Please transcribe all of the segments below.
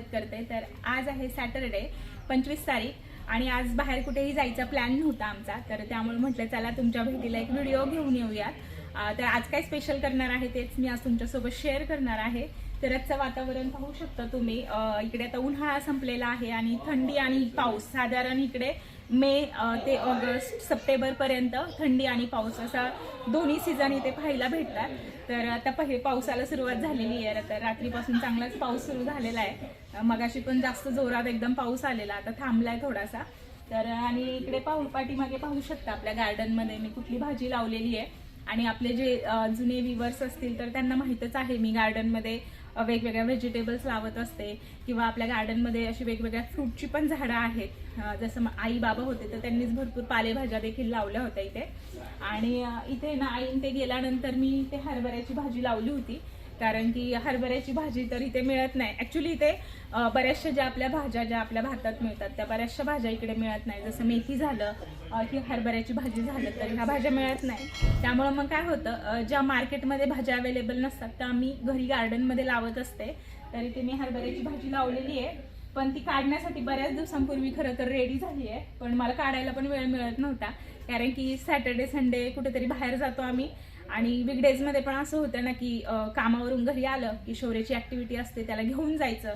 मेहनत करते. तर आज आहे सॅटरडे पंचवीस तारीख आणि आज बाहेर कुठेही जायचा प्लॅन नव्हता आमचा. तर त्यामुळे म्हटलं चला तुमच्या भेटीला एक व्हिडिओ घेऊन येऊयात. तर आज काय स्पेशल करणार आहे तेच मी आज तुमच्यासोबत शेअर करणार आहे. तर आजचं वातावरण पाहू शकता तुम्ही. इकडे आता उन्हाळा संपलेला आहे आणि थंडी आणि पाऊस. साधारण इकडे मे ते ऑगस्ट सप्टेंबरपर्यंत थंडी आणि पाऊस असा दोन्ही सीझन इथे पाहायला भेटतात. तर आता पहिले पावसाला सुरुवात झालेली आहे. तर रात्रीपासून चांगलाच पाऊस सुरू झालेला आहे. मगाशी पण जास्त जोरात एकदम पाऊस आलेला. आता थांबलाय थोडासा. तर आणि इकडे पाहू पाठीमागे पाहू शकता आपल्या गार्डनमध्ये मी कुठली भाजी लावलेली आहे. आणि आपले जे जुने विवर्स असतील तर त्यांना माहीतच आहे. मी गार्डनमध्ये वेगवेगळ्या व्हेजिटेबल्स लावत असते किंवा आपल्या गार्डनमध्ये अशी वेगवेगळ्या फ्रूटची पण झाडं आहेत. जसं आई बाबा होते तर त्यांनीच भरपूर पालेभाज्या देखील लावल्या होत्या इथे. आणि इथे ना आईन ते गेल्यानंतर मी ते हरभऱ्याची भाजी लावली होती. कारण की हरभऱ्याची भाजी तर इथे मिळत नाही. ऍक्च्युली इथे बऱ्याचशा ज्या आपल्या भाज्या ज्या आपल्या भातात मिळतात त्या बऱ्याचशा भाज्या इकडे मिळत नाही. जसं मेथी झालं की हरभऱ्याची भाजी झालं तर ह्या भाज्या मिळत नाही. त्यामुळं मग काय होतं ज्या मार्केटमध्ये भाज्या अवेलेबल नसतात त्या आम्ही घरी गार्डनमध्ये लावत असते. तर इथे मी हरभऱ्याची भाजी लावलेली आहे. पण ती काढण्यासाठी बऱ्याच दिवसांपूर्वी खरं तर रेडी झाली आहे. पण मला काढायला पण वेळ मिळत नव्हता. कारण की सॅटर्डे संडे कुठेतरी बाहेर जातो आम्ही. आणि वीकडेजमध्ये पण असं होतं ना की कामावरून घरी आलं की शौर्याची ऍक्टिव्हिटी असते त्याला घेऊन जायचं.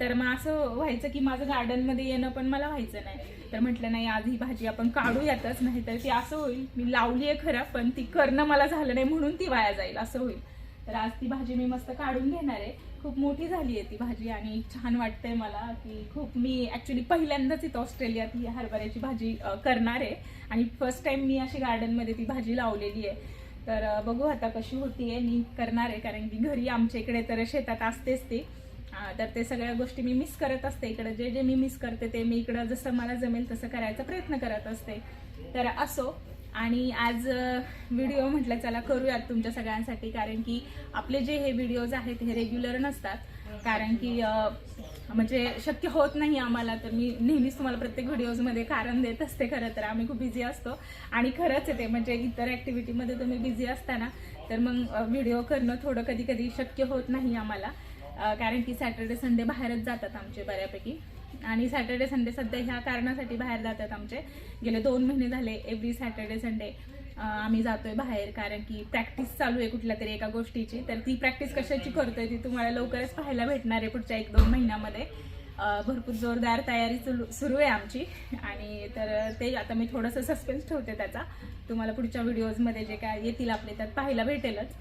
तर मग असं व्हायचं की माझं गार्डनमध्ये येणं पण मला व्हायचं नाही. तर म्हटलं नाही आज ही भाजी आपण काढूयातच नाही तर ती असं होईल. मी लावली आहे खरं पण ती करणं मला झालं नाही म्हणून ती वाया जाईल असं होईल. तर आज ती भाजी मी मस्त काढून घेणार आहे. खूप मोठी झाली आहे ती भाजी आणि छान वाटतंय मला की खूप मी ॲक्च्युली पहिल्यांदाच इथं ऑस्ट्रेलियात ही हरभऱ्याची भाजी करणार आहे. आणि फर्स्ट टाइम मी अशी गार्डनमध्ये ती भाजी लावलेली आहे. तर बघू आता कशी होतीये मी करणार आहे कारण की घरी आमच्या इकडे तर शेतात असतेच ती. तर ते सगळ्या गोष्टी मी मिस करत असते इकडे. जे जे मी मिस करते ते मी इकडं जसं मला जमेल तसं करायचा प्रयत्न करत असते. तर असो. आणि आज व्हिडिओ म्हटलं चला करूयात तुमच्या सगळ्यांसाठी कारण की आपले जे हे व्हिडिओज आहेत हे रेग्युलर नसतात. कारण की म्हणजे शक्य होत नाही आम्हाला तर मी नेहमीच तुम्हाला प्रत्येक व्हिडिओजमध्ये कारण देत असते खरं तर. आम्ही खूप बिझी असतो आणि खरंच आहे ते. म्हणजे इतर ॲक्टिव्हिटीमध्ये तुम्ही बिझी असताना तर मग व्हिडिओ करणं थोडं कधी कधी शक्य होत नाही आम्हाला. कारण की सॅटर्डे संडे बाहेरच जातात आमचे बऱ्यापैकी. आणि सॅटर्डे संडे सध्या ह्या कारणासाठी बाहेर जातात आमचे. गेले दोन महिने झाले एव्हरी सॅटर्डे संडे आम्ही जातोय बाहेर कारण की प्रॅक्टिस चालू आहे कुठल्या तरी एका गोष्टीची. तर ती प्रॅक्टिस कशाची करतोय ती तुम्हाला लवकरच पाहायला भेटणार आहे पुढच्या एक दोन महिन्यामध्ये. भरपूर जोरदार तयारी सुरू सुरू आहे आमची. आणि तर ते आता मी थोडंसं सस्पेन्स ठेवते त्याचा. तुम्हाला पुढच्या व्हिडिओजमध्ये जे काय येतील आपले त्यात पाहायला भेटेलच.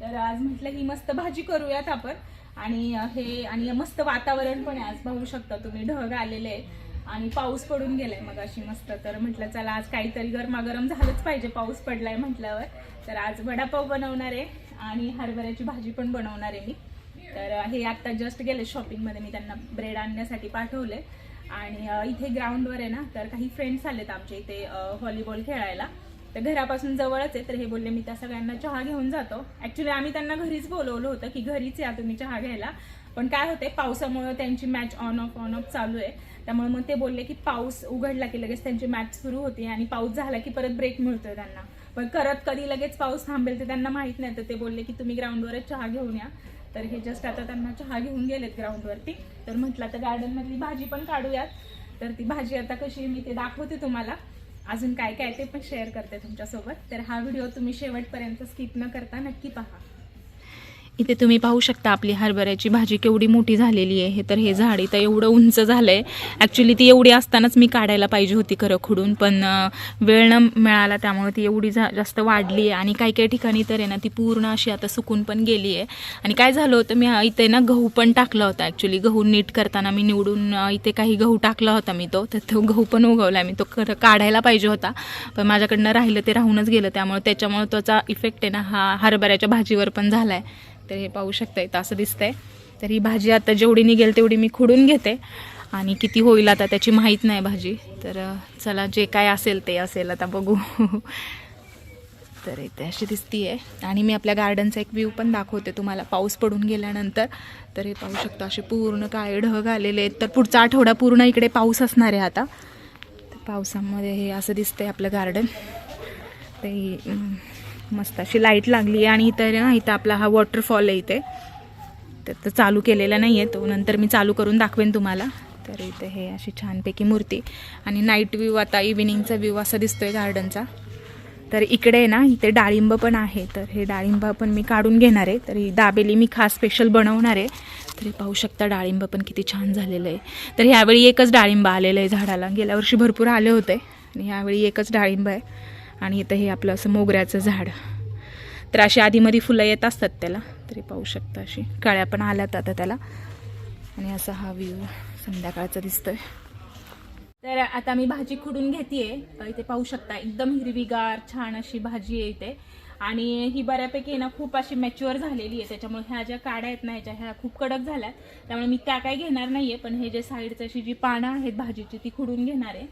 तर आज म्हटलं ही मस्त भाजी करूयात आपण. आणि हे आणि मस्त वातावरण पण आहे. आज पाहू शकता तुम्ही ढग आलेले आहे आणि पाऊस पडून गेलाय मग अशी मस्त. तर म्हटलं चला आज काहीतरी गरमागरम झालंच पाहिजे पाऊस पडलाय म्हटल्यावर. तर आज वडापाव बनवणार आहे आणि हरभऱ्याची भाजी पण बनवणार आहे मी. तर हे आत्ता जस्ट गेले शॉपिंगमध्ये मी त्यांना ब्रेड आणण्यासाठी पाठवले आणि इथे ग्राउंडवर आहे ना तर काही फ्रेंड्स आलेत आमच्या इथे व्हॉलीबॉल खेळायला. तर घरापासून जवळच आहे तर हे बोलले मी त्या सगळ्यांना चहा घेऊन जातो. ॲक्च्युली आम्ही त्यांना घरीच बोलवलं होतं की घरीच या तुम्ही चहा घ्यायला. पण काय होते पावसामुळे त्यांची match on off on off चालू आहे. त्यामुळे मग ते बोलले की पाऊस उघडला की लगेच त्यांची मॅच सुरू होती आणि पाऊस झाला की परत ब्रेक मिळतोय त्यांना. पण करत कधी लगेच पाऊस थांबेल ते त्यांना माहीत नाही. तर ते बोलले की तुम्ही ग्राउंडवरच चहा घेऊन या. तर हे जस्ट आता त्यांना चहा घेऊन गेलेत ग्राउंडवरती तर म्हटलं तर गार्डनमधली भाजी पण काढूयात. तर ती भाजी आता कशी आहे मी ते दाखवते तुम्हाला. अजून काय काय ते पण शेअर करते तुमच्यासोबत. तर हा व्हिडिओ तुम्ही शेवटपर्यंत स्किप न करता नक्की पहा. इथे तुम्ही पाहू शकता आपली हरभऱ्याची भाजी केवढी मोठी झालेली आहे. तर हे झाड इथं एवढं उंच झालंय. ॲक्च्युली ती एवढी असतानाच मी काढायला पाहिजे होती खरं खुडून पण वेळ न मिळाला त्यामुळे ती एवढी जा जास्त वाढली आहे. आणि काही काही ठिकाणी तर आहे ना ती पूर्ण अशी आता सुकून पण गेली आहे. आणि काय झालं होतं मी इथे ना गहू पण टाकला होता ॲक्च्युली गहू नीट करताना मी निवडून इथे काही गहू टाकला होता मी तो. तर तो गहू पण उगवला मी. तो खरं काढायला पाहिजे होता. पण माझ्याकडनं राहिलं ते राहूनच गेलं. त्यामुळे त्याच्यामुळे त्याचा इफेक्ट आहे ना हा हरभऱ्याच्या भाजीवर पण झाला आहे तर हे पाहू शकता इथं असं दिसतंय. तर ही भाजी आता जेवढी निघेल तेवढी मी खुडून घेते. आणि किती होईल आता त्याची माहीत नाही भाजी. तर चला जे काय असेल ते असेल आता बघू. तर इथे अशी दिसती आहे आणि मी आपल्या गार्डनचा एक व्ह्यू पण दाखवते तुम्हाला. पाऊस पडून गेल्यानंतर. तर हे पाहू शकता असे पूर्ण काळे ढग आलेले आहेत. तर पुढचा आठवडा पूर्ण इकडे पाऊस असणार आहे आता. तर पावसामध्ये हे असं दिसतंय आपलं गार्डन. ते मस्त अशी लाइट लागली आहे आणि इथं ना इथं आपला हा वॉटरफॉल आहे इथे. तर चालू केलेला नाही आहे तो नंतर मी चालू करून दाखवेन तुम्हाला. तर इथे हे अशी छानपैकी मूर्ती. आणि नाईट व्ह्यू आता इव्हिनिंगचा व्ह्यू असा दिसतोय गार्डनचा तर इकडे ना इथे डाळिंब पण आहे. तर हे डाळिंब पण मी काढून घेणार आहे. तर ही दाबेली मी खास स्पेशल बनवणार आहे. तरी पाहू शकता डाळिंब पण किती छान झालेलं आहे. तर ह्यावेळी एकच डाळिंब आलेलं आहे झाडाला. गेल्या वर्षी भरपूर आले होते. आणि ह्यावेळी एकच डाळिंब आहे. आणि इथं हे आपलं असं मोगऱ्याचं झाड. तर अशी आधीमध्ये फुलं येत असतात त्याला तरी पाहू शकता अशी. काळ्या पण आल्यात आता त्याला. आणि असा हा व्ह्यू संध्याकाळचा दिसतोय. तर आता मी भाजी खुडून घेते इथे पाहू शकता एकदम हिरवीगार छान अशी भाजी आहे इथे. आणि ही बऱ्यापैकी ना खूप अशी मॅच्युअर झालेली आहे. त्याच्यामुळे ह्या ज्या काड्या आहेत ना ह्याच्या ह्या खूप कडक झाल्यात. त्यामुळे मी त्या काय घेणार नाहीये पण हे जे साईडची अशी जी पानं आहेत भाजीची ती खुडून घेणार आहे.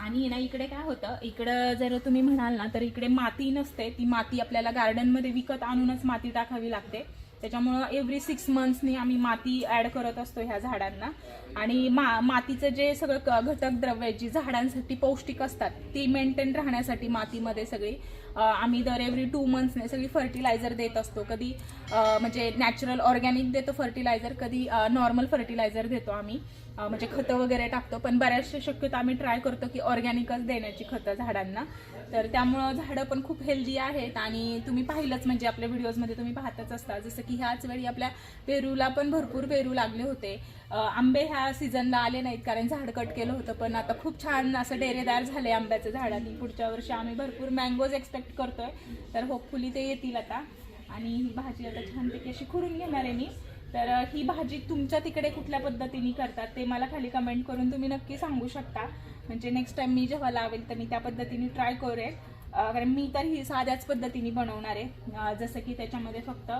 आणि ना इकडे काय होतं इकडं जर तुम्ही म्हणाल ना तर इकडे माती नसते. ती माती आपल्याला गार्डनमध्ये विकत आणूनच माती टाकावी लागते. त्याच्यामुळं एव्हरी सिक्स मंथ्सनी आम्ही माती ॲड करत असतो ह्या झाडांना. आणि मा मातीचं जे सगळं क- घटक द्रव्य आहेत, जी झाडांसाठी पौष्टिक असतात ती मेंटेन राहण्यासाठी मातीमध्ये सगळी आम्ही दर एव्हरी टू मंथ्सने सगळी फर्टिलायझर देत असतो. कधी म्हणजे नॅचरल ऑर्गॅनिक देतो फर्टिलायझर कधी नॉर्मल फर्टिलायझर देतो आम्ही. म्हणजे खतं वगैरे टाकतो. पण बऱ्याचशा शक्यतो आम्ही ट्राय करतो की ऑर्गॅनिकच देण्याची खतं झाडांना. तर त्यामुळं झाडं पण खूप हेल्दी आहेत आणि तुम्ही पाहिलंच म्हणजे आपल्या व्हिडिओजमध्ये तुम्ही पाहतच असता. जसं की ह्याच वेळी आपल्या पेरूला पण भरपूर पेरू लागले होते. आंबे ह्या सीझनला आले नाहीत कारण झाड कट केलं होतं पण आता खूप छान असं डेरेदार झाले आंब्याचं झाडांनी पुढच्या वर्षी आम्ही भरपूर मँगोज एक्सपेक्ट करतोय. तर होपफुली ते येतील आता. आणि ही भाजी आता छानपैकी अशी खुडून घेणार आहे मी. तर ही भाजी तुमच्या तिकडे कुठल्या पद्धतीने करतात ते मला खाली कमेंट करून तुम्ही नक्की सांगू शकता. म्हणजे नेक्स्ट टाइम मी जेव्हा लावेल तर मी त्या पद्धतीने ट्राय करेल. कारण मी तर ही साध्याच पद्धतीने बनवणार आहे. जसं की त्याच्यामध्ये फक्त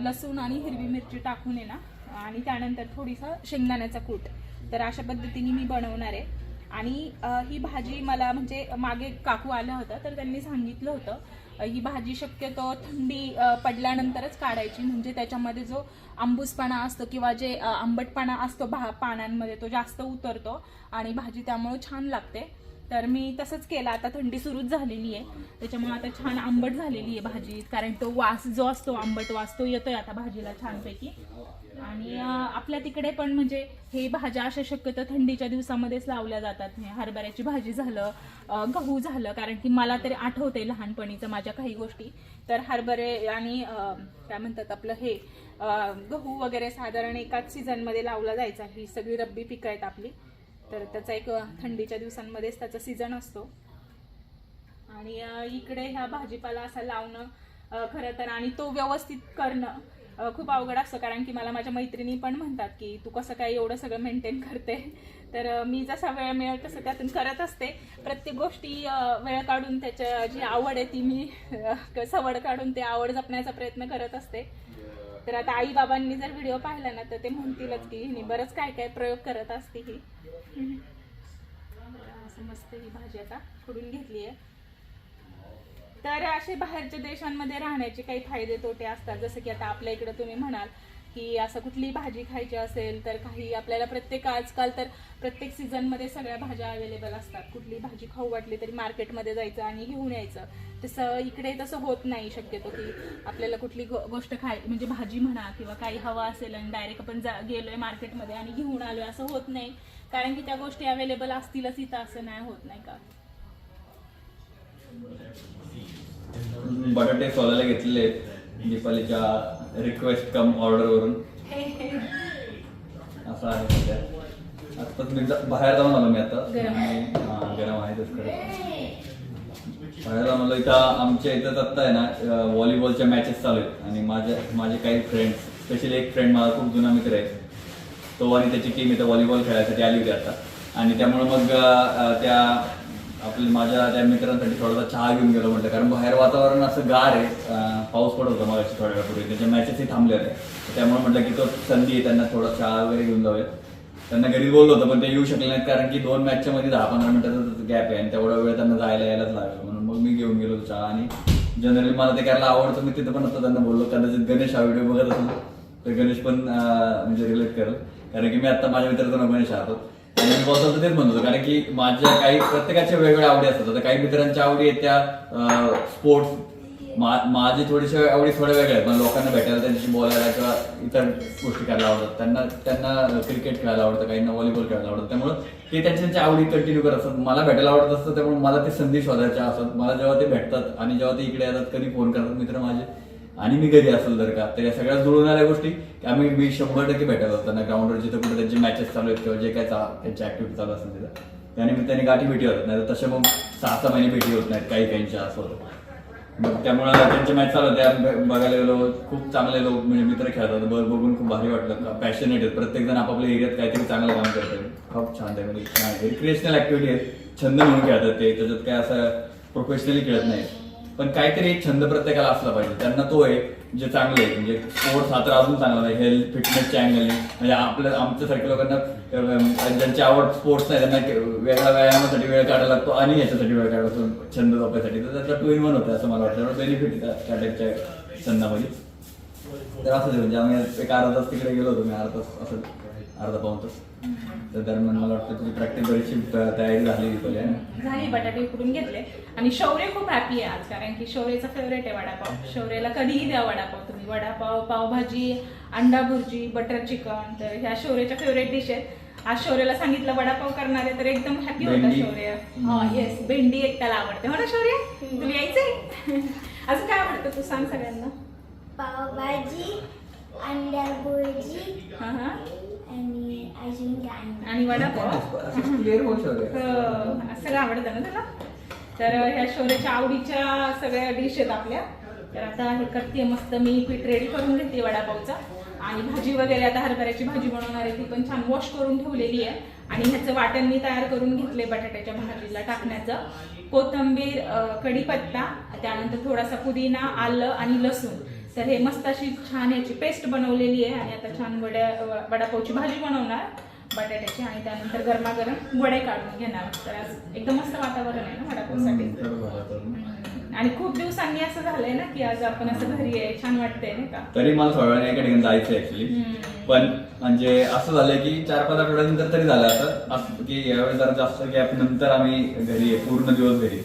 लसूण आणि हिरवी मिरची टाकून आहे ना आणि त्यानंतर थोडीसा शेंगदाण्याचा कूट. तर अशा पद्धतीने मी बनवणार आहे. आणि ही भाजी मला म्हणजे मागे काकू आलं होतं तर त्यांनी सांगितलं होतं ही भाजी शक्यतो थंडी पडल्यानंतरच काढायची. म्हणजे त्याच्यामध्ये जो आंबूसपणा असतो किंवा जे आंबटपणा असतो भा पानांमध्ये तो जास्त उतरतो आणि भाजी त्यामुळे छान लागते. तर मी तसंच केलं. आता थंडी सुरूच झालेली आहे. त्याच्यामुळे आता छान आंबट झालेली आहे भाजी. कारण तो वास जो असतो आंबट वास तो येतोय आता भाजीला छानपैकी. आणि आपल्या तिकडे पण म्हणजे हे भाज्या अशा शक्यतो थंडीच्या दिवसामध्येच लावल्या जातात. म्हणजे हरभऱ्याची भाजी झालं गहू झालं कारण की मला तरी आठवते लहानपणीचं माझ्या काही गोष्टी. तर हरभरे आणि काय म्हणतात आपलं हे गहू वगैरे साधारण एकाच सीझनमध्ये लावला जायचा. ही सगळी रब्बी पिकं आहेत आपली. तर त्याचा एक थंडीच्या दिवसांमध्येच त्याचा सीझन असतो. आणि इकडे ह्या भाजीपाला असा लावणं खरं तर आणि तो व्यवस्थित करणं खूप अवघड असतं कारण की मला माझ्या मैत्रिणी पण म्हणतात की तू कसं काय एवढं सगळं मेंटेन करते. तर मी जसा वेळ मिळेल तसं त्यातून करत असते. प्रत्येक गोष्टी वेळ काढून त्याच्या जी आवड आहे ती मी सवड काढून ते आवड जपण्याचा प्रयत्न करत असते. तर आता आई बाबांनी जर व्हिडिओ पाहिला ना तर ते म्हणतीलच की हिने बरंच काय काय प्रयोग करत असते ही. असं मस्त ही भाजी आता फोडून घेतली आहे. तर असे बाहेरच्या देशांमध्ये राहण्याचे काही फायदे तोटे असतात. जसं की आता आपल्या इकडे तुम्ही म्हणाल की असं कुठली भाजी खायची असेल तर काही आपल्याला प्रत्येक आजकाल तर प्रत्येक सीझनमध्ये सगळ्या भाज्या अवेलेबल असतात. कुठली भाजी खाऊ वाटली तरी मार्केटमध्ये जायचं आणि घेऊन यायचं. तसं इकडे तसं होत नाही शक्यतो की आपल्याला कुठली गो- गोष्ट खाय म्हणजे भाजी म्हणा किंवा काही हवा असेल आणि डायरेक्ट आपण जा गेलोय मार्केटमध्ये आणि घेऊन आलोय असं होत नाही. कारण की त्या गोष्टी अवेलेबल असतीलच इथं असं नाही होत नाही का? बटाटे सोलायला घेतलेले आहेत. दीपालीच्या रिक्वेस्ट कम ऑर्डरवरून असं आहे सध्या. आत्ताच मी बाहेर जाऊन आलो मी आता. गरम. आहे. हा, गरम आहे खरं. बाहेर जाऊन आलो. इथं आमच्या इथं आत्ता आहे ना व्हॉलीबॉलच्या मॅचेस चालू आहेत. आणि माझ्या माझे काही फ्रेंड्स स्पेशली एक फ्रेंड माझा खूप जुना मित्र आहे. तो आणि त्याची टीम इथं व्हॉलीबॉल खेळायसाठी आली होती आता. आणि त्यामुळे मग त्या आपल्या माझ्या त्या मित्रांसाठी थोडासा चहा घेऊन गेलो म्हटलं कारण बाहेर वातावरण असं गार आहे पाऊस पडत होता मग थोड्या वेळापूर्वी. त्याच्या मॅचेसही थांबले होते. त्यामुळे म्हटलं की तो संधी आहे त्यांना थोडा चहा वगैरे घेऊन जाऊयात. त्यांना घरी बोललो होतं पण ते येऊ शकले नाहीत कारण की दोन मॅचच्या मध्ये दहा पंधरा मिनिटाचा गॅप आहे आणि तेवढा वेळ त्यांना जायला यायलाच लागला. म्हणून मग मी घेऊन गेलो चहा आणि जनरली मला ते करायला आवडतं मी तिथं पण आता त्यांना बोललो कदाचित गणेश हा व्हिडिओ बघत असेल तर गणेश पण म्हणजे रिलेट करेल. कारण की मी आता माझ्या मित्राचा गणेश आहोत आणि मी तर तेच म्हणत होतो कारण की माझ्या काही प्रत्येकाच्या वेगवेगळ्या आवडी असतात. आता काही मित्रांच्या आवडी आहेत त्या स्पोर्ट्स मा- माझी थोडीशी आवडी थोड्या वेगळ्या आहेत. पण लोकांना भेटायला त्यांच्याशी बोलायला किंवा इतर गोष्टी करायला आवडतात. त्यांना त्यांना क्रिकेट खेळायला आवडतं काहींना व्हॉलीबॉल खेळायला आवडतं. त्यामुळे ते त्यांच्या त्यांच्या आवडी कंटिन्यू करत असतात. मला भेटायला आवडत असतं त्यामुळे मला ते संधी शोधायच्या असतात. मला जेव्हा ते भेटतात आणि जेव्हा ते इकडे येतात कधी फोन करतात मित्र माझे आणि मी घरी असेल जर का तर या सगळ्या जुळून आल्या गोष्टी की आम्ही मी शंभर टक्के भेटायला होतो त्यांना ग्राउंडवर जिथं कुठे त्यांचे मॅचेस चालू आहेत किंवा जे काय चा- त्यांची ऍक्टिव्हिटी चालू असेल तिथं त्यानिमित्ताने गाठी भेटी होत नाही तर तसे मग सहा सहा महिने भेटी होत नाहीत काही काहींच्या असं होतं. मग त्यामुळे त्यांचे मॅच चालू होते. बघायला गेलो खूप चांगले लोक म्हणजे मित्र खेळतात बघ बघून खूप भारी वाटलं. पॅशनेट आहेत. प्रत्येक जण आपापल्या एरियात काहीतरी चांगलं काम करतात खूप छान आहे म्हणजे रिक्रिएशनल ऍक्टिव्हिटी आहेत. छंद म्हणून खेळतात ते. त्याच्यात काय असं प्रोफेशनली खेळत नाही पण काहीतरी एक छंद प्रत्येकाला असला पाहिजे. त्यांना तो आहे जे चांगले आहे म्हणजे स्पोर्ट्स हा तर अजून चांगला आहे. हेल्थ फिटनेसच्या अँगलने म्हणजे आपल्या आमच्यासारख्या लोकांना ज्यांची आवड स्पोर्ट्स नाही त्यांना वेगळ्या व्यायामासाठी वेळ काढायला लागतो आणि याच्यासाठी वेळ काढायला लागतो. छंद जोपायसाठी. तर त्याचा टू इन वन होतं असं मला वाटतं. बेनिफिट त्या टाईपच्या छंदामध्ये. तर असं म्हणजे आम्ही एक अर्धा तास तिकडे गेलो होतो मी अर्धा तास असं अर्धा पाऊन तास. तर दरम्यान मला वाटतं तुझी प्रॅक्टिस बरीचशी तयारी झाली पहिले. झाली बटाटे उकडून घेतले. आणि शौर्य खूप हॅपी आहे आज कारण की शौर्यचा फेवरेट आहे वडापाव. शौर्यला कधीही द्या वडापाव तुम्ही. वडापाव पावभाजी अंडा भुर्जी बटर चिकन तर ह्या शौर्यच्या फेवरेट डिश आहेत. आज शौर्यला सांगितलं वडापाव करणार आहे तर एकदम हॅपी होता. शौर्य. हा येस भेंडी एक त्याला आवडते. हो ना शौर्य? तुला यायचंय? अजून काय आवडतं तू सांग सगळ्यांना? पावभाजी अंडा भुर्जी आणि काय आणि वडापाव. हो, सगळं आवडतं ना तुला? तर ह्या शौर्याच्या आवडीच्या सगळ्या डिश आहेत आपल्या. तर आता हे करते मस्त मी पीठ रेडी करून घेते वडापावचा. आणि भाजी वगैरे आता हरभऱ्याची भाजी बनवणार आहे ती पण छान वॉश करून ठेवलेली आहे. आणि ह्याचं वाटण मी तयार करून घेतले बटाट्याच्या भाजीला टाकण्याचं. कोथंबीर अं, कढीपत्ता त्यानंतर थोडासा पुदिना आलं आणि लसूण. तर हे मस्त अशी छान याची पेस्ट बनवलेली आहे आणि आता छान वड्या वडापावची भाजी बनवणार बटाट्याची आणि त्यानंतर गरमागरम वडे काढून घेणार तर आज एकदम मस्त वातावरण आहे ना वडापावसाठी. आणि खूप दिवसांनी असं झालंय ना की आज आपण असं घरी आहे छान वाटतंय नाही का तरी मला थोड्या वेळाने एका ठिकाणी जायचं ऍक्च्युली. पण म्हणजे असं झालंय की चार पाच आठवड्यानंतर तरी झालं असं की यावेळी जरा जास्त गॅप नंतर आम्ही घरी आहे पूर्ण दिवस घरी.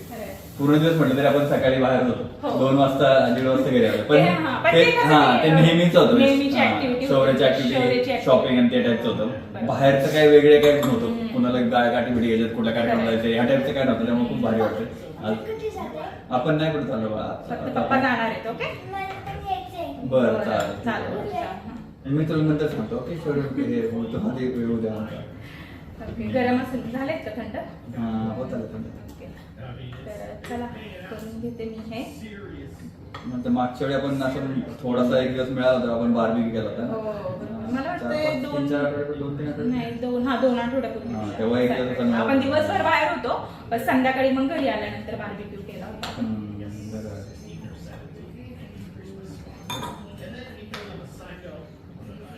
पूर्ण दिवस म्हटलं तरी आपण सकाळी बाहेर होतो हो. दोन वाजता दीड वाजता घरी आलो पण ते हा, ते नेहमीच होतं. शौर्याची ऍक्टिव्हिटी. शॉपिंग आणि ते टाईपचं. होतं बाहेरचं काही वेगळे काहीच नव्हतं. कुणाला गाय गाठी बिटी घ्यायच्यात कुठल्या कार्यक्रम. जायचं ह्या टाईपचं काय नव्हतं त्यामुळे खूप भारी वाटतं कुठे आपण नाही कुठे चाललो बरं चालेल चालेल. मी तुला नंतर सांगतो ओके शौर्य हे होतं आधी येऊ द्या आमचा. ओके गरम असेल झालंय का थंड हा, होतं ना थंड. ओके. तर चला करून घेते मी हे नंतर मागच्या वेळी आपण असं थोडासा एक दिवस मिळाला होता आपण बार्बी केला हो होता बरोबर. मला वाटतं दोन? नाही दोन हा दोन आठवड्यापूर्वी हा, तेव्हा एक दिवस आपण- दिवसभर बाहेर होतो पण संध्याकाळी मग घरी आल्यानंतर बार्बिक्यू केला होता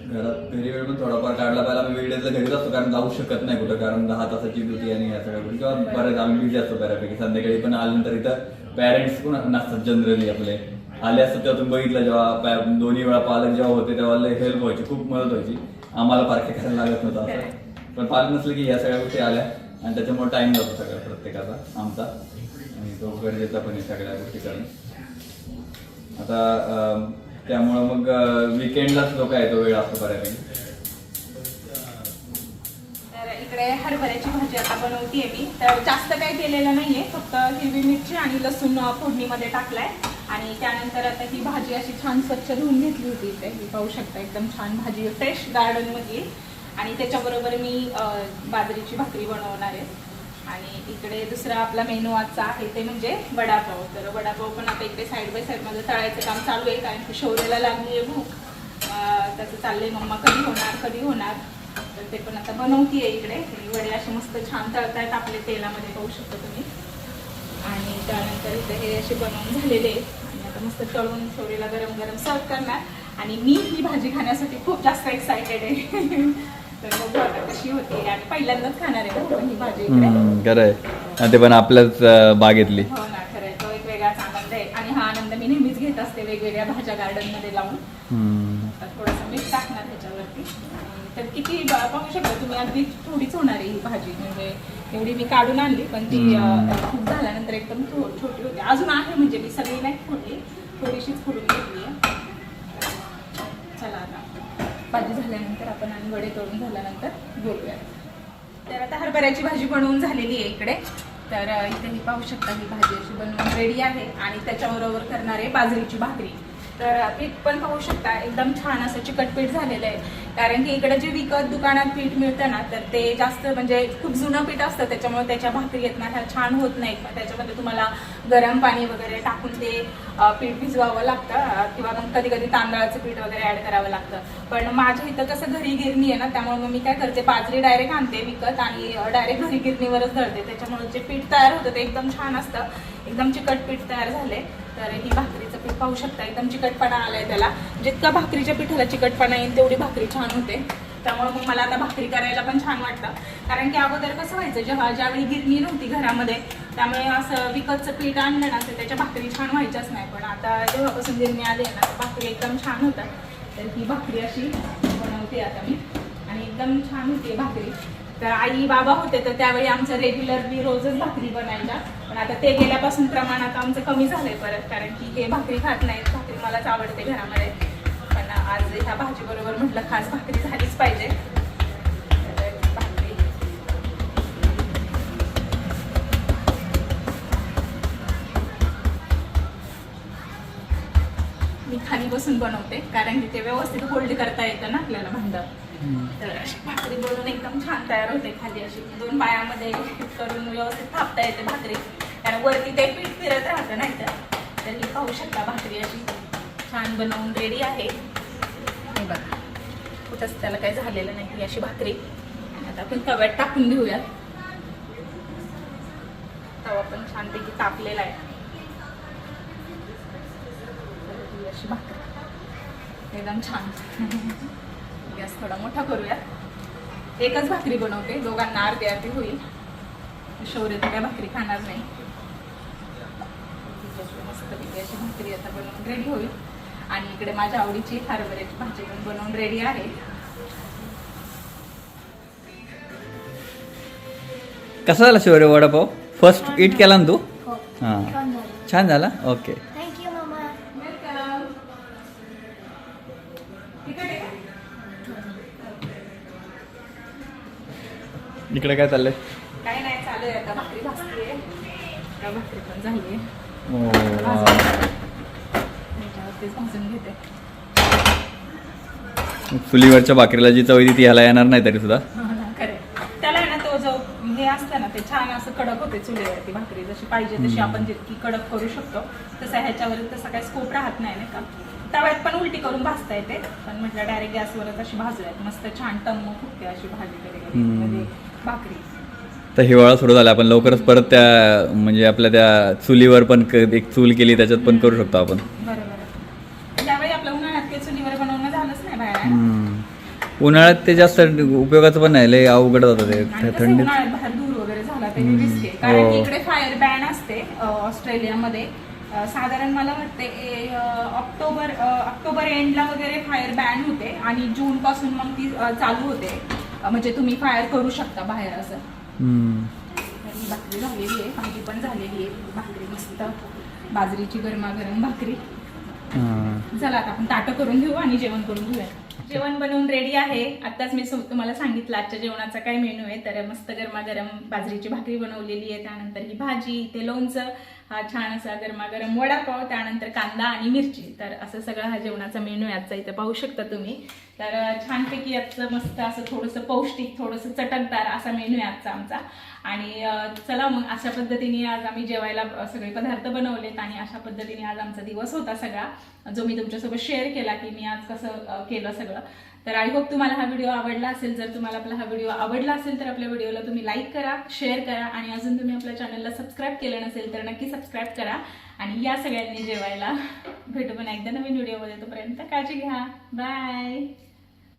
घरात घरी वेळ पण थोडाफार काढला पाहिजे आम्ही वेळेतला घरीच असतो कारण जाऊ शकत नाही कुठं कारण दहा तासाची ड्युटी आणि या सगळ्या गोष्टी. किंवा बऱ्याच आम्ही बिझी असतो बऱ्यापैकी. संध्याकाळी पण आल्यानंतर इथं पॅरेंट्स पण नसतात जनरली आपले. आले असतात तेव्हा तुम्ही बघितलं जेव्हा दोन्ही वेळा पालक जेव्हा होते तेव्हा हेल्प व्हायची खूप मदत व्हायची. आम्हाला पार्के करायला लागत नव्हतं असं. पण पालक नसले की ह्या सगळ्या गोष्टी आल्या. आणि त्याच्यामुळे टाइम जातो सगळ्या प्रत्येकाचा आमचा. आणि तो गरजेचा पण आहे सगळ्या गोष्टी करणं. आता त्यामुळं मग विकेंडलाच लोक येतो वेळ असतो बऱ्यापैकी. तर इकडे हरभऱ्याची भाजी आता बनवतीये मी. तर जास्त काही केलेलं नाहीये फक्त हिरवी मिरची आणि लसूण फोडणीमध्ये टाकलाय. आणि त्यानंतर आता ही भाजी अशी छान स्वच्छ धुवून घेतली होती इथे. ही पाहू शकता एकदम छान भाजी फ्रेश गार्डन मधील आणि त्याच्याबरोबर मी बाजरीची भाकरी बनवणार आहे. आणि इकडे दुसरा आपला मेनू आजचा आहे ते म्हणजे वडापाव. तर वडापाव पण आता इकडे साईड बाय साईडमध्ये तळायचं काम चालू आहे कारण की शौर्याला लागली आहे भूक. त्याचं चाललंय मम्मा कधी होणार कधी होणार. तर ते पण आता बनवतीये इकडे. वडे असे मस्त छान तळतायत आपले तेलामध्ये पाहू शकता तुम्ही. आणि त्यानंतर इथे हे असे बनवून झालेले आणि आता मस्त तळून शौर्याला गरम गरम सर्व करणार. आणि मी ही भाजी खाण्यासाठी खूप जास्त एक्सायटेड आहे. तर बघू आता कशी होती? आणि पहिल्यांदाच खाणार आहे ना आपण ही भाजी इकडे? खरं आहे. ते पण आपल्याच बागेतली हो ना खरंय तो एक वेगळाच आनंद आहे. आणि हा आनंद मी नेहमीच घेत असते वेगवेगळ्या भाज्या गार्डनमध्ये लावून आता थोडंसं मीठ टाकणार त्याच्यावरती आणि तर किती ब- पाहू शकता तुम्ही अगदी थोडीच होणार आहे ही भाजी. म्हणजे एवढी मी काढून आणली पण ती अं, खूप झाल्यानंतर एकदम थो- छोटी होती. अजून आहे म्हणजे मी सगळी नाही फोडली थोडीशीच फोडून घेतली चला आता. भाजी झाल्यानंतर आपण आणि वडे तळून झाल्यानंतर बोलूया तर आता हरभऱ्याची भाजी बनवून झालेली आहे इकडे. तर इथे मी पाहू शकता ही भाजी अशी बनवून रेडी आहे आणि त्याच्याबरोबर करणार आहे बाजरीची भाकरी. तर पीठ पण पाहू शकता एकदम छान असं चिकट पीठ झालेलं आहे. कारण की इकडे जे विकत दुकानात पीठ मिळतं ना तर ते जास्त म्हणजे खूप जुनं पीठ असतं त्याच्यामुळे त्याच्या भाकरी येत ना छान होत नाही त्याच्यामध्ये तुम्हाला गरम पाणी वगैरे टाकून ते पीठ भिजवावं लागतं किंवा मग कधी कधी तांदळाचं पीठ वगैरे ऍड करावं लागतं. पण माझ्या इथं कसं घरी गिरणी आहे ना त्यामुळे मग मी काय करते बाजरी डायरेक्ट आणते विकत आणि डायरेक्ट घरी गिरणीवरच दळते. त्याच्यामुळे जे पीठ तयार होतं ते एकदम छान असतं. एकदम चिकट पीठ तयार झाले तर ही भाकरी पाहू शकता एकदम चिकटपणा आलाय त्याला. जितका भाकरीच्या पिठाला चिकटपणा येईल तेवढी भाकरी छान होते. त्यामुळे मग मला आता भाकरी करायला पण छान वाटतं कारण की अगोदर कसं व्हायचं जेव्हा ज्यावेळी गिरणी नव्हती घरामध्ये त्यामुळे असं विकतचं पीठ आणलं ना तर त्याच्या भाकरी छान व्हायच्याच नाही. पण आता जेव्हापासून गिरणी आली ना तर भाकरी एकदम छान होतात. तर ही भाकरी अशी बनवते आता मी. आणि एकदम छान होते भाकरी. तर आई बाबा होते तर त्यावेळी आमचं रेग्युलरली रोजच भाकरी बनायच्या. पण आता ते गेल्यापासून प्रमाण आता आमचं कमी झालंय परत कारण की हे भाकरी खात नाहीत भाकरी मलाच आवडते घरामध्ये. पण आज ह्या भाजीबरोबर म्हटलं खास भाकरी झालीच पाहिजे. भाकरी मी खाली बसून बनवते कारण की ते व्यवस्थित होल्ड करता येतं ना आपल्याला भांडं. तर अशी भाकरी बनवून एकदम छान तयार होते खाली अशी. दोन पायामध्ये करून व्यवस्थित थापता येते भाकरी. कारण वरती ते पीठ फिरत राहतं नाही तर. तर ही पाहू शकता भाकरी अशी. छान बनवून रेडी आहे. हे बघा. कुठंच त्याला काही झालेलं नाही ही अशी भाकरी. आता आपण तव्यात टाकून घेऊया तवा पण छानपैकी तापलेला आहे. अशी भाकरी. एकदम छान. गॅस थोडा मोठा करूया एकच भाकरी बनवते. दोघांना अर्धी अर्धी होईल. शौर्य तर काय भाकरी खाणार नाही. मस्तपैकी अशी भाकरी आता बनवून रेडी होईल. आणि इकडे माझ्या आवडीची हरभऱ्याची भाजी पण बनवून रेडी आहे. कसा झाला शिवरे वडापाव? फर्स्ट इट केला ना तू? हो. हां. छान झाला? ओके इकडे काय चाललंय? काही नाही चालू आहे आता. भाकरी भाजतीये. आता भाकरी पण झाली आहे घेते. चुलीवरच्या भाकरीला जी चव येते ती ह्याला येणार नाही तरी सुद्धा. खरे त्याला आहे ना तो जो हे असतं ना ते छान असं कडक होते चुलीवरती भाकरी. जशी पाहिजे तशी आपण जितकी कडक करू शकतो तसं ह्याच्यावर तसा काही स्कोप राहत नाही नाही का? तव्यात पण उलटी करून भाजता येते. पण म्हटलं डायरेक्ट गॅसवरच अशी भाजूयात. मस्त छान टम्म फुगते अशी भाजी कधी कधी हम्म. मध्ये भाकरी. तर हिवाळा सुरू झाला. आपण लवकरच परत त्या म्हणजे आपल्या त्या चुलीवर पण क- एक चूल केली त्याच्यात पण करू शकतो आपण. बरोबर. त्यावेळी आपल्या उन्हाळ्यात काही चुलीवर बनवणं झालंच नाही बाहेर. हम्म. उन्हाळ्यात ते जास्त उपयोगाचं पण नाही. लय अवघड जातं ते. आणि थ- कसं थंडीत उन्हाळ्यात बाहेर धूर वगैरे झाला ते रिस्क आहे कारण की हो. इकडे फायर बॅन असते अ, ऑस्ट्रेलियामध्ये. अ, साधारण मला वाटते ए, अ, ऑक्टोबर अ, ऑक्टोबर एंडला वगैरे फायर बॅन होते आणि जून पासून मग ती अ, चालू होते. म्हणजे तुम्ही फायर करू शकता बाहेर असं. तर ही भाकरी झालेली आहे भाजी पण झालेली आहे. भाकरी मस्त. बाजरीची गरमागरम भाकरी. हां. चला आता आपण ताटं करून घेऊ आणि जेवण करून घेऊया. जेवण बनवून रेडी आहे. आताच मी तुम्हाला सांगितलं आजच्या जेवणाचा काय मेनू आहे. तर मस्त गरमागरम बाजरीची भाकरी बनवलेली आहे. त्यानंतर ही भाजी ते लोणचं हा छान असा गरमागरम वडापाव त्यानंतर कांदा आणि मिरची. तर असं सगळं हा जेवणाचा मेनू आहे आजचा. इथं पाहू शकता तुम्ही. तर छानपैकी आजचं मस्त असं थोडंसं पौष्टिक थोडंसं चटकदार असा मेनू आहे आजचा आमचा. आणि चला मग अशा पद्धतीने आज आम्ही जेवायला सगळे पदार्थ बनवलेत आणि अशा पद्धतीने आज आमचा दिवस होता सगळा. जो मी तुमच्यासोबत शेअर केला की मी आज कसं केलं सगळं. तर आय होप तुम्हाला हा व्हिडिओ आवडला असेल. जर तुम्हाला आपला हा व्हिडिओ आवडला असेल तर आपल्या व्हिडिओला तुम्ही लाईक करा शेअर करा आणि अजून तुम्ही आपल्या चॅनलला सबस्क्राईब केलं नसेल तर नक्की सबस्क्राईब करा. आणि या सगळ्यांनी जेवायला भेटू पण एकदा नवीन व्हिडिओमध्ये तोपर्यंत काळजी घ्या. बाय